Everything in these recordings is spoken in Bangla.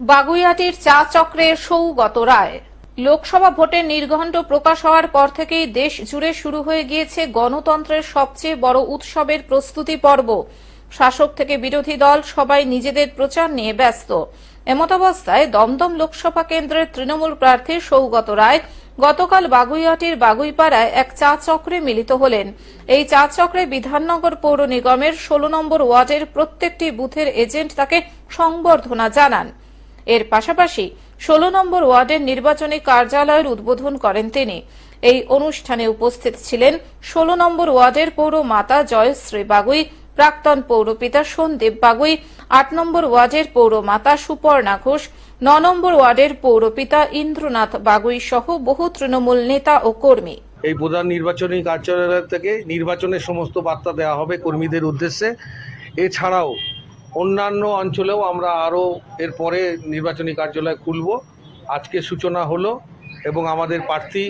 বাগুইয়াটির চা চক্রের সৌগত রায়। লোকসভা ভোটের নির্ঘণ্ট প্রকাশ হওয়ার পর থেকেই দেশ জুড়ে শুরু হয়ে গিয়েছে গণতন্ত্রের সবচেয়ে বড় উৎসবের প্রস্তুতি পর্ব। শাসক থেকে বিরোধী দল সবাই নিজেদের প্রচার নিয়ে ব্যস্ত। এমতাবস্থায় দমদম লোকসভা কেন্দ্রের তৃণমূল প্রার্থী সৌগত রায় গতকাল বাগুইয়াটির বাগুইপাড়ায় এক চা চক্রে মিলিত হলেন। এই চা চক্রে বিধাননগর পৌর নিগমের ষোলো নম্বর ওয়ার্ডের প্রত্যেকটি বুথের এজেন্ট তাকে সংবর্ধনা জানান। এর পাশাপাশি ষোলো নম্বর ওয়ার্ডের নির্বাচনী কার্যালয়ের উদ্বোধন করেন তিনি। এই অনুষ্ঠানে উপস্থিত ছিলেন ষোলো নম্বর ওয়ার্ডের পৌর মাতা জয়শ্রী বাগুই, প্রাক্তন পৌরপিতা সন্দীপ বাগুই, আট নম্বর ওয়ার্ডের পৌর মাতা সুপর্ণা ঘোষ, ন নম্বর ওয়ার্ডের পৌরপিতা ইন্দ্রনাথ বাগুই সহ বহু তৃণমূল নেতা ও কর্মী। এই প্রধান নির্বাচনী কার্যালয় থেকে নির্বাচনের সমস্ত বার্তা দেওয়া হবে কর্মীদের উদ্দেশ্যে। এছাড়াও অন্যান্য অঞ্চলেও আমরা আরও এরপরে নির্বাচনী কার্যালয় খুলব। আজকে সূচনা হলো এবং আমাদের প্রার্থী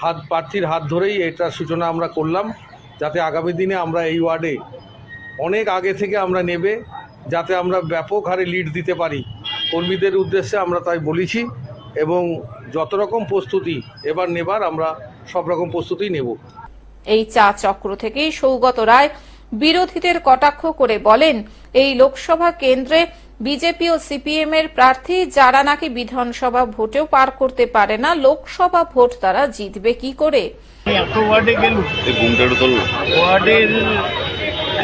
হাত, প্রার্থীর হাত ধরেই এটার সূচনা আমরা করলাম যাতে আগামী দিনে আমরা এই ওয়ার্ডে অনেক আগে থেকে আমরা নেবে যাতে আমরা ব্যাপক হারে লিড দিতে পারি। কর্মীদের উদ্দেশ্যে আমরা তাই বলেছি এবং যত রকম প্রস্তুতি এবার নেবার আমরা সব রকম প্রস্তুতি নেব। এই চা চক্র থেকেই সৌগত রায় বিরোধীদের কটাক্ষ করে বলেন এই লোকসভা কেন্দ্রে বিজেপি ও সিপিএম এর প্রার্থী যারা নাকি বিধানসভা ভোটেও পার করতে পারে না লোকসভা ভোট তারা জিতবে কি করে?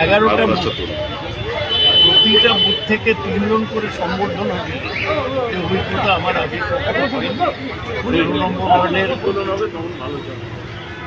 এগারোটা প্রতিটা বুথ থেকে তিনজন করে সম্বর্ধনা দিল। এই অভিজ্ঞতা আমার আগে। নম্বর ওয়ার্ডের